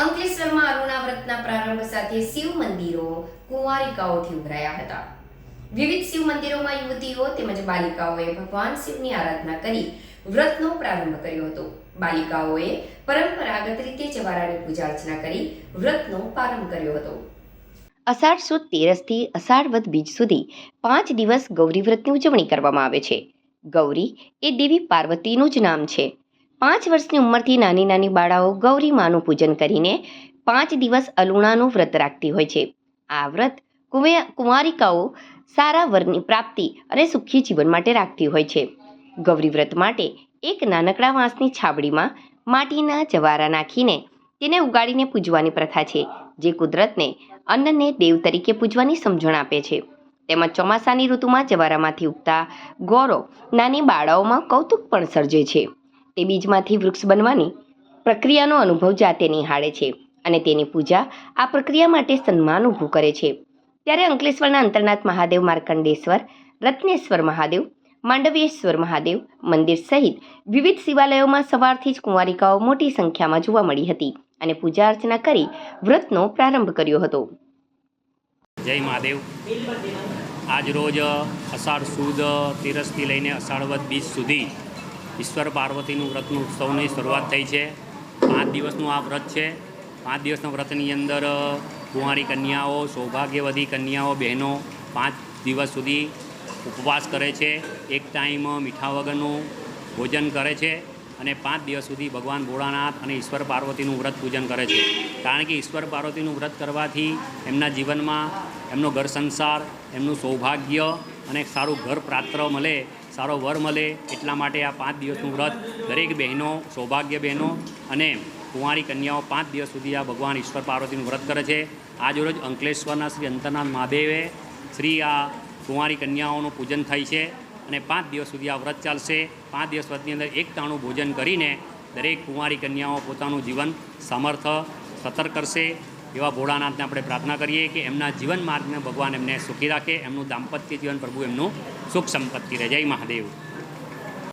અંકલેશ્વરમાં અરુણા વ્રતના પ્રારંભ સાથે શિવ મંદિરો કુંવારિકાઓથી ઉભરાયા હતા. વિવિધ શિવ મંદિરોમાં યુવતીઓ તેમજ બાલિકાઓએ ભગવાન શિવની આરાધના કરી વ્રતનો પ્રારંભ કર્યો હતો. બાલિકાઓએ પરંપરાગત રીતે જવારાની પૂજા અર્ચના કરી વ્રતનો પ્રારંભ કર્યો હતો. અષાઢ સુદ તેરસથી અષાઢ વદ બીજ સુધી પાંચ દિવસ ગૌરી વ્રતની ઉજવણી કરવામાં આવે છે. ગૌરી એ દેવી પાર્વતીનું જ નામ છે. પાંચ વર્ષની ઉંમરથી નાની નાની બાળાઓ ગૌરી માનું પૂજન કરીને પાંચ દિવસ અલુણાનું વ્રત રાખતી હોય છે. આ વ્રત કુંવે- કુંવારિકાઓ સારા વરની પ્રાપ્તિ અને સુખી જીવન માટે રાખતી હોય છે. ગૌરી વ્રત માટે એક નાનકડા વાંસની છાબડીમાં માટીના જવારા નાખીને તેને ઉગાડીને પૂજવાની પ્રથા છે, જે કુદરતને અન્નને દેવ તરીકે પૂજવાની સમજણ આપે છે. તેમજ ચોમાસાની ઋતુમાં જવારામાંથી ઉગતા ગોરો નાની બાળાઓમાં કૌતુક પણ સર્જે છે. તે બીજમાંથી વૃક્ષ બનવાની પ્રક્રિયાનો અનુભવ જાતે નિહાળે છે અને તેની પૂજા આ પ્રક્રિયા માટે સન્માન ઊભું કરે છે. ત્યારે અંકલેશ્વરના અંતરનાથ મહાદેવ માર્કંડેશ્વર, રત્નેશ્વર મહાદેવ માંડવીશ્વર મહાદેવ મંદિર સહિત વિવિધ શિવાલયોમાં સવારથી જ કુંવારિકાઓ મોટી સંખ્યામાં જોવા મળી હતી અને પૂજા અર્ચના કરી વ્રતનો પ્રારંભ કર્યો હતો. જય મહાદેવ. આજ રોજ અષાઢ સુદ, તેરસથી લઈને અષાઢવદ બીજ સુધી ઈશ્વર પાર્વતીનું વ્રતનું ઉત્સવની શરૂઆત થઈ છે. પાંચ દિવસનું આ વ્રત છે. પાંચ દિવસના વ્રતની અંદર કુંવારી કન્યાઓ, સૌભાગ્યવતી કન્યાઓ, બહેનો પાંચ દિવસ સુધી ઉપવાસ કરે છે. એક ટાઈમ મીઠા વગરનું ભોજન કરે છે અને પાંચ દિવસ સુધી ભગવાન ભોળાનાથ અને ઈશ્વર પાર્વતીનું વ્રત પૂજન કરે છે. કારણ કે ઈશ્વર પાર્વતીનું વ્રત કરવાથી એમના જીવનમાં એમનો ઘર સંસાર, એમનું સૌભાગ્ય અને સારું ઘર પ્રાત્ર મળે સારો વર મળે એટલા માટે આ પાંચ દિવસનું વ્રત દરેક બહેનો, સૌભાગ્ય બહેનો અને કુંવારી કન્યાઓ પાંચ દિવસ સુધી આ ભગવાન ઈશ્વર પાર્વતીનું વ્રત કરે છે. આજરોજ અંકલેશ્વરના શ્રી અંતરનાથ મહાદેવે શ્રી આ કુંવારી કન્યાઓનું પૂજન થાય છે અને પાંચ દિવસ સુધી આ વ્રત ચાલશે. પાંચ દિવસ વ્રતની અંદર એક ટાણું ભોજન કરીને દરેક કુંવારી કન્યાઓ પોતાનું જીવન સમર્થ સતર કરશે. એવા ભોળાનાથને આપણે પ્રાર્થના કરીએ કે એમના જીવન માર્ગને ભગવાન એમને સુખી રાખે, એમનું દાંપત્ય જીવન પ્રભુ એમનું સુખ સંપત્તિ રહે. જય મહાદેવ.